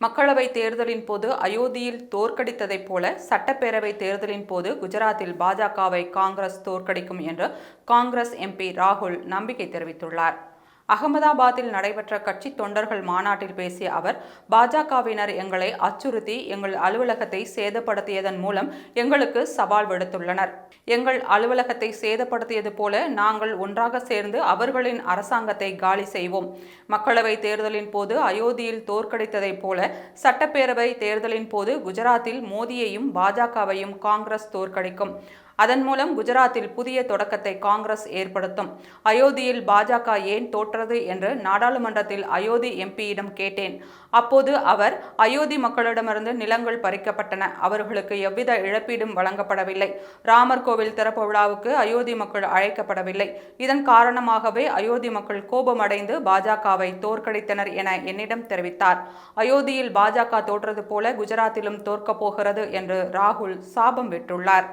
மக்களவை தேர்தலின் போது அயோத்தியில் தோற்கடித்ததைப் போல சட்டப்பேரவை தேர்தலின் போது குஜராத்தில் பாஜகவை காங்கிரஸ் தோற்கடிக்கும் என்று காங்கிரஸ் எம்பி ராகுல் நம்பிக்கை தெரிவித்துள்ளார். அகமதாபாத்தில் நடைபெற்ற கட்சி தொண்டர்கள் மாநாட்டில் பேசிய அவர் பாஜகவினர் எங்களை அச்சுறுத்தி எங்கள் அலுவலகத்தை சேதப்படுத்தியதன் மூலம் எங்களுக்கு சவால் விடுத்துள்ளனர். எங்கள் அலுவலகத்தை சேதப்படுத்தியது போல நாங்கள் ஒன்றாக சேர்ந்து அவர்களின் அரசாங்கத்தை காலி செய்வோம். மக்களவை தேர்தலின் போது அயோத்தியில் தோற்கடித்ததைப் போல சட்டப்பேரவை தேர்தலின் போது குஜராத்தில் மோடியையும் பாஜகவையும் காங்கிரஸ் தோற்கடிக்கும். அதன் மூலம் குஜராத்தில் புதிய தொடக்கத்தை காங்கிரஸ் ஏற்படுத்தும். அயோத்தியில் பாஜக ஏன் தோற்றது என்று நாடாளுமன்றத்தில் அயோத்தி எம்பியிடம் கேட்டேன். அப்போது அவர் அயோத்தி மக்களிடமிருந்து நிலங்கள் பறிக்கப்பட்டன. அவர்களுக்கு எவ்வித இழப்பீடும் வழங்கப்படவில்லை. ராமர் கோவில் திறப்பு விழாவுக்கு அயோத்தி மக்கள் அழைக்கப்படவில்லை. இதன் காரணமாகவே அயோத்தி மக்கள் கோபமடைந்து பாஜகவை தோற்கடித்தனர் என என்னிடம் தெரிவித்தார். அயோத்தியில் பாஜக தோற்றது போல குஜராத்திலும் தோற்கப் போகிறது என்று ராகுல் சாபம் விட்டுள்ளார்.